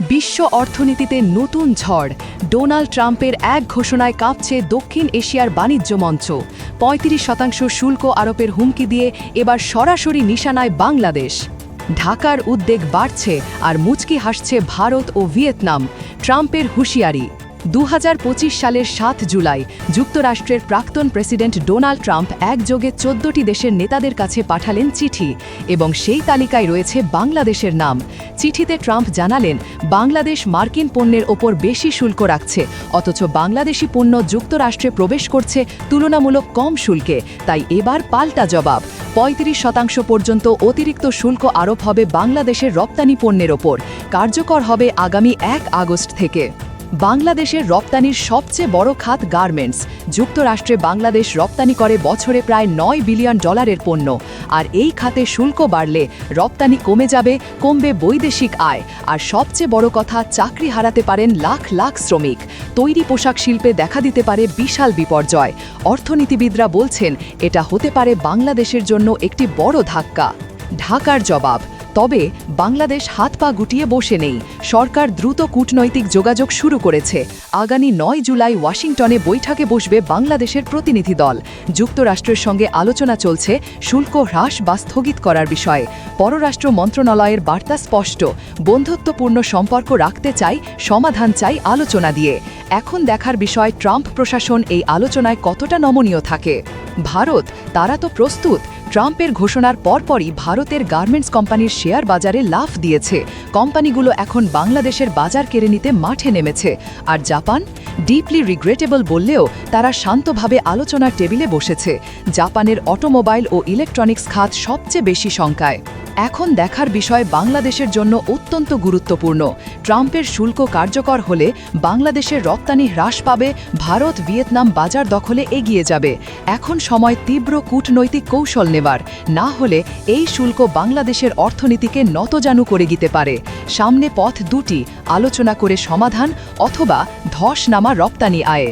বিশ্ব অর্থনীতিতে নতুন ঝড়। ডোনাল্ড ট্রাম্পের এক ঘোষণায় কাঁপছে দক্ষিণ এশিয়ার বাণিজ্য মঞ্চ। পঁয়ত্রিশ শতাংশ শুল্ক আরোপের হুমকি দিয়ে এবার সরাসরি নিশানায় বাংলাদেশ। ঢাকার উদ্বেগ বাড়ছে আর মুচকি হাসছে ভারত ও ভিয়েতনাম। ট্রাম্পের হুঁশিয়ারি। দু হাজার পঁচিশ সালের সাত জুলাই, যুক্তরাষ্ট্রের প্রাক্তন প্রেসিডেন্ট ডোনাল্ড ট্রাম্প একযোগে চোদ্দটি দেশের নেতাদের কাছে পাঠালেন চিঠি এবং সেই তালিকায় রয়েছে বাংলাদেশের নাম। চিঠিতে ট্রাম্প জানালেন, বাংলাদেশ মার্কিন পণ্যের ওপর বেশি শুল্ক রাখছে, অথচ বাংলাদেশি পণ্য যুক্তরাষ্ট্রে প্রবেশ করছে তুলনামূলক কম শুল্কে, তাই এবার পাল্টা জবাব। পঁয়ত্রিশ শতাংশ পর্যন্ত অতিরিক্ত শুল্ক আরোপ হবে বাংলাদেশের রপ্তানি পণ্যের ওপর। কার্যকর হবে আগামী এক আগস্ট থেকে। বাংলাদেশের রপ্তানির সবচেয়ে বড় খাত গার্মেন্টস। যুক্তরাষ্ট্রে বাংলাদেশ রপ্তানি করে বছরে প্রায় নয় বিলিয়ন ডলারের পণ্য। আর এই খাতে শুল্ক বাড়লে রপ্তানি কমে যাবে, কমবে বৈদেশিক আয়। আর সবচেয়ে বড় কথা, চাকরি হারাতে পারেন লাখ লাখ শ্রমিক। তৈরি পোশাক শিল্পে দেখা দিতে পারে বিশাল বিপর্যয়। অর্থনীতিবিদরা বলছেন, এটা হতে পারে বাংলাদেশের জন্য একটি বড় ধাক্কা। ঢাকার জবাব তবে বাংলাদেশ হাত পা গুটিয়ে বসে নেই। সরকার দ্রুত কূটনৈতিক যোগাযোগ শুরু করেছে। আগামী নয় জুলাই ওয়াশিংটনে বৈঠকে বসবে বাংলাদেশের প্রতিনিধি দল। যুক্তরাষ্ট্রের সঙ্গে আলোচনা চলছে শুল্ক হ্রাস বা স্থগিত করার বিষয়ে। পররাষ্ট্র মন্ত্রণালয়ের বার্তা স্পষ্ট। বন্ধুত্বপূর্ণ সম্পর্ক রাখতে চাই, সমাধান চাই আলোচনা দিয়ে। এখন দেখার বিষয়, ট্রাম্প প্রশাসন এই আলোচনায় কতটা নমনীয় থাকে? ভারত, তারা তো প্রস্তুত। ট্রাম্পের ঘোষণার পরপরই ভারতের গার্মেন্টস কোম্পানির শেয়ার বাজারে লাফ দিয়েছে। কোম্পানিগুলো এখন বাংলাদেশের বাজার কেড়ে নিতে মাঠে নেমেছে। আর জাপান? ডিপলি রিগ্রেটেবল বললেও তারা শান্তভাবে আলোচনার টেবিলে বসেছে। জাপানের অটোমোবাইল ও ইলেকট্রনিক্স খাত সবচেয়ে বেশি শঙ্কায়। এখন দেখার বিষয় বাংলাদেশের জন্য অত্যন্ত গুরুত্বপূর্ণ। ট্রাম্পের শুল্ক কার্যকর হলে বাংলাদেশের রপ্তানি হ্রাস পাবে, ভারত ভিয়েতনাম বাজার দখলে এগিয়ে যাবে। এখন সময় তীব্র কূটনৈতিক কৌশল নেবার। না হলে এই শুল্ক বাংলাদেশের অর্থনীতিকে নতজানু করে দিতে পারে। সামনে পথ দুটি, আলোচনা করে সমাধান অথবা ধস নামা রপ্তানি আয়ে।